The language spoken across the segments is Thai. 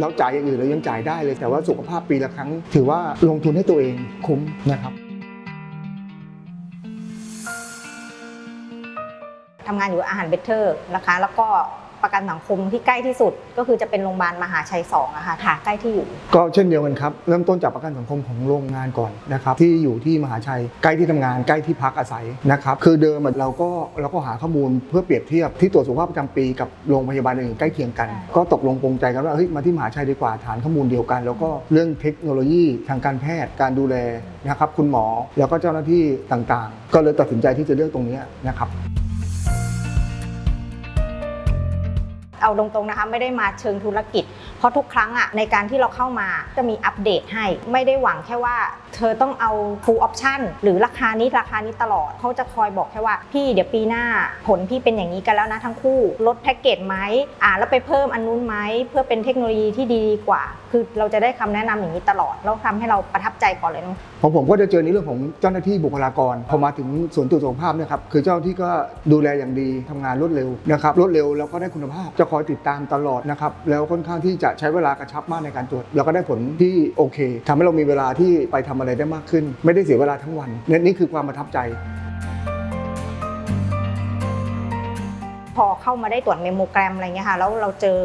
เราจ่ายอย่างอื่นเรายังจ่ายได้เลย แต่ว่าสุขภาพปีละครั้ง ถือว่าลงทุนให้ตัวเองคุ้มนะครับทำงานอยู่อาหารเบเทอร์นะคะ แล้วก็ ประกันสังคมที่ใกล้ที่สุดก็คือจะเป็นโรงพยาบาลมหาชัย2อะค่ะค่ะใกล้ที่อยู่ ก็เช่นเดียวกันครับ เริ่มต้นจากประกันสังคมของโรงงานก่อนนะครับที่อยู่ที่มหาชัยใกล้ที่ทำงานใกล้ที่พักอาศัยนะครับคือเดิมอะเราก็เราก็หาข้อมูลเพื่อเปรียบเทียบที่ตรวจสุขภาพประจำปีกับโรงพยาบาลอื่นใกล้เคียงกันใช่ก็ตกลงปรงใจกันว่าเฮ้ยมาที่มหาชัยดีกว่าฐานข้อมูลเดียวกัน แล้วก็เรื่องเทคโนโลยีทางการแพทย์การดูแลนะครับคุณหมอแล้วก็เจ้าหน้าที่ต่างๆ ก็เลยตัดสินใจที่จะเลือกตรงเนี้ยนะครับ เอาตรงๆนะคะไม่ได้มาเชิงธุรกิจ เพราะทุกครั้งอะในการที่เราเข้ามาจะมีอัปเดตให้ ไม่ได้หวังแค่ว่า เธอต้องเอา full option หรือราคานี้ราคานี้ตลอดเขาจะคอยบอกแค่ว่าพี่เดี๋ยวปีหน้าผลพี่เป็นอย่างนี้กันแล้วนะทั้งคู่ลดแพ็กเกจไหมอ่าแล้วไปเพิ่มอันนู้นไหมเพื่อเป็นเทคโนโลยีที่ดีกว่า คือเราจะได้คำแนะนำอย่างนี้ตลอดแล้วทำให้เราประทับใจก่อนเลยเนอะของผมก็จะเจอในเรื่องของเจ้าหน้าที่บุคลากรพอมาถึงสวนตรวจสุขภาพเนี่ยครับคือเจ้าหน้าที่ก็ดูแลอย่างดีทำงานรวดเร็วนะครับรวดเร็วแล้วก็ได้คุณภาพจะคอยติดตามตลอดนะครับแล้วค่อนข้างที่จะใช้เวลากระชับมากในการตรวจแล้วก็ได้ผลที่โอเคทำให้เรามีเวลาที่ไปทำอะไรได้มากขึ้น ไม่ได้เสียเวลาทั้งวันนี่นี่คือความประทับใจ พอเข้ามาได้ตรวจเมมโมแกรมอะไรเงี้ยค่ะแล้วเราเจอ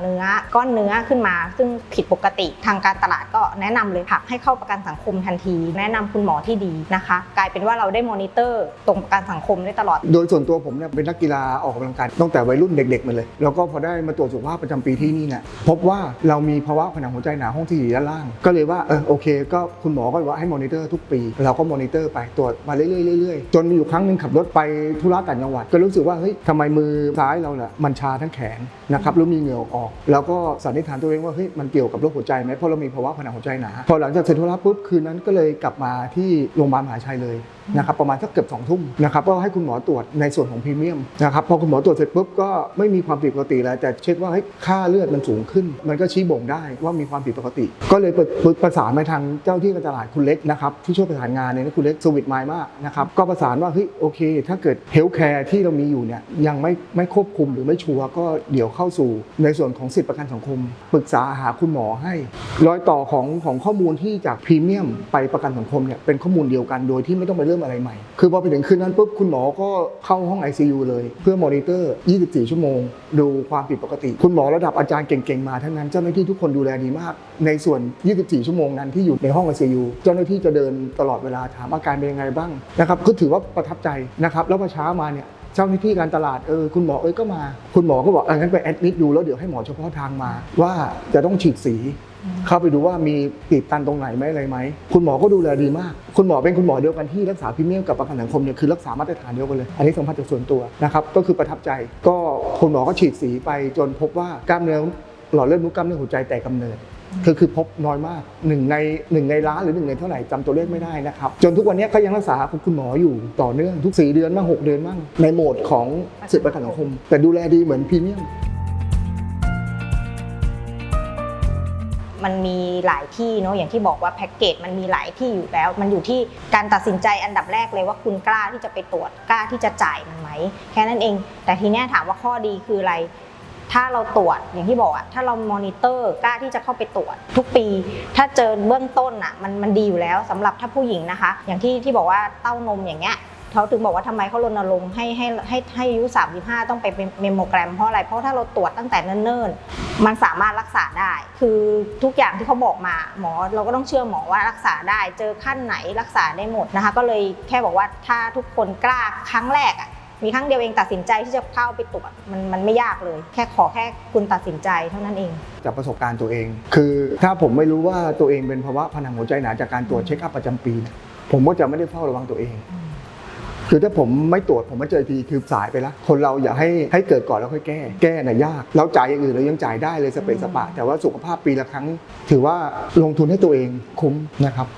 เนื้อก้อนเนื้อขึ้นมา ซึ่งผิดปกติทางการตลาดก็แนะนำเลยค่ะให้เข้าประกันสังคมทันที แนะนำคุณหมอที่ดีนะคะ กลายเป็นว่าเราได้มอนิเตอร์ตรงประกันสังคมได้ตลอด โดยส่วนตัวผมเนี่ยเป็นนักกีฬาออกกำลังกายตั้งแต่วัยรุ่นเด็กๆมาเลย แล้วก็พอได้มาตรวจสุขภาพประจำปีที่นี่เนี่ยพบว่าเรามีภาวะผนังหัวใจหนาห้องที่หีด้านล่าง ก็เลยว่าเออโอเค ก็คุณหมอก็ว่าให้มอนิเตอร์ทุกปี เราก็มอนิเตอร์ไปตรวจมาเรื่อยๆเรื่อยๆจนมีอยู่ครั้งหนึ่งขับรถไปธุระต่างจังหวัดก็รู้สึกว่าเฮ้ยทำไมมือซ้ายเราเนี่ยมันชาทั้งแขนนะครับแล้วมีเหงื่อออก แล้วก็สันนิษฐานตัวเองว่าเฮ้ยมันเกี่ยวกับโรคหัวใจไหมเพราะเรามีภาวะผนังหัวใจหนาพอหลังจากเสร็จธุระปุ๊บคืนนั้นก็เลยกลับมาที่โรงพยาบาลมหาชัยเลย นะครับประมาณสักเกือบสองทุ่มนะครับก็ให้คุณหมอตรวจในส่วนของพรีเมียมนะครับพอคุณหมอตรวจเสร็จปุ๊บก็ไม่มีความผิดปกติแล้วแต่เช็คว่าเฮ้ยค่าเลือดมันสูงขึ้น มันก็ชี้บ่งได้ว่ามีความผิดปกติ ก็เลยประสานไปทางเจ้าที่การตลาดคุณเล็กนะครับที่ช่วยประสานงานเนี่ยคุณเล็กสวิตไมล์มากนะครับก็ประสานว่าเฮ้ยโอเค ถ้าเกิดเฮลท์แคร์ที่เรามีอยู่เนี่ยยังไม่ไม่ควบคุมหรือไม่ชัวร์ก็เดี๋ยวเข้าสู่ในส่วนของสิทธิประกันสังคม ปรึกษาหาคุณหมอให้รอยต่อของของข้อมูลที่จากพรีเมียมไปประกันสังคมเนี่ยเป็นข้อมูลเดียวกันโดยที่ไม่ต้องไปเริ่มอะไรใหม่ คือพอไปถึงคืนนั้นปุ๊บคุณหมอก็เข้าห้อง ICU เลย เพื่อมอนิเตอร์ 24 ชั่วโมง ดูความผิดปกติ คุณหมอระดับอาจารย์เก่งๆมาทั้งนั้นเจ้าหน้าที่ทุกคนดูแลดีมาก ในส่วน 24 ชั่วโมงนั้นที่อยู่ในห้อง ICU เจ้าหน้าที่จะเดินตลอดเวลาถามอาการเป็นยังไงบ้างนะครับก็ถือว่าประทับใจนะครับแล้วพอเช้ามาเนี่ย เจ้าหน้าที่การตลาดเออคุณหมอเอ้ยก็มา คุณหมอก็บอกเอองั้นไปแอดมิดดูแล้วเดี๋ยวให้หมอเฉพาะทางมา ว่าจะต้องฉีดสี เข้าไปดูว่ามีตีบตันตรงไหนไหมอะไรไหม คุณหมอก็ดูแลดีมาก คุณหมอเป็นคุณหมอเดียวกันที่รักษาพรีเมียมกับประกันสังคมเนี่ยคือรักษามาตรฐานเดียวกันเลย อันนี้สัมผัสจากส่วนตัวนะครับก็คือประทับใจก็คุณหมอก็ฉีดสีไปจนพบว่ากล้ามเนื้อหลอดเลือดนุกกล้ามเนื้อหัวใจแตกกำเนิด คือคือพบน้อยมากหนึ่งในหนึ่งในล้านหรือหนึ่งในเท่าไหร่จำตัวเลขไม่ได้นะครับ จนทุกวันนี้ก็ยังรักษาคุณหมออยู่ต่อเนื่องทุก 4 เดือนบ้าง6เดือนบ้างในโหมดของสิทธิประกันสังคม แต่ดูแลดีเหมือนพรีเมียมมันมีหลายที่เนาะอย่างที่บอกว่าแพ็กเกจมันมีหลายที่อยู่แล้ว มันอยู่ที่การตัดสินใจอันดับแรกเลยว่าคุณกล้าที่จะไปตรวจกล้าที่จะจ่ายมันไหมแค่นั้นเอง แต่ทีนี้ถามว่าข้อดีคืออะไร ถ้าเราตรวจอย่างที่บอกอะถ้าเรามอนิเตอร์กล้าที่จะเข้าไปตรวจ ทุกปี ถ้าเจอเบื้องต้นอะมันมันดีอยู่แล้วสำหรับถ้าผู้หญิงนะคะ อย่างที่ที่บอกว่าเต้านมอย่างเงี้ยเขาถึงบอกว่าทำไมเขารณรงค์ให้ให้ให้ให้อายุ 35 ต้องไปเป็นเมมโมแกรมเพราะอะไร เพราะถ้าเราตรวจตั้งแต่เนิ่นๆ มันสามารถรักษาได้ คือทุกอย่างที่เขาบอกมาหมอเราก็ต้องเชื่อหมอว่ารักษาได้ เจอขั้นไหนรักษาได้หมดนะคะ ก็เลยแค่บอกว่าถ้าทุกคนกล้าครั้งแรกอะ มีครั้งเดียวเองตัดสินใจที่จะเข้าไปตรวจมันมันไม่ยากเลย แค่ขอแค่คุณตัดสินใจเท่านั้นเอง จากประสบการณ์ตัวเอง คือถ้าผมไม่รู้ว่าตัวเองเป็นภาวะผนังหัวใจหนาจากการตรวจเช็คอัพประจำปีเนี่ยผมก็จะไม่ได้เฝ้าระวังตัวเอง คือถ้าผมไม่ตรวจผมมาเจออีทีคือสายไปแล้วคนเราอย่าให้ให้เกิดก่อนแล้วค่อยแก้ แก้น่ะยาก เราจ่ายอย่างอื่นเรายังจ่ายได้เลยสเปซสปะ แต่ว่าสุขภาพปีละครั้ง ถือว่าลงทุนให้ตัวเองคุ้มนะครับ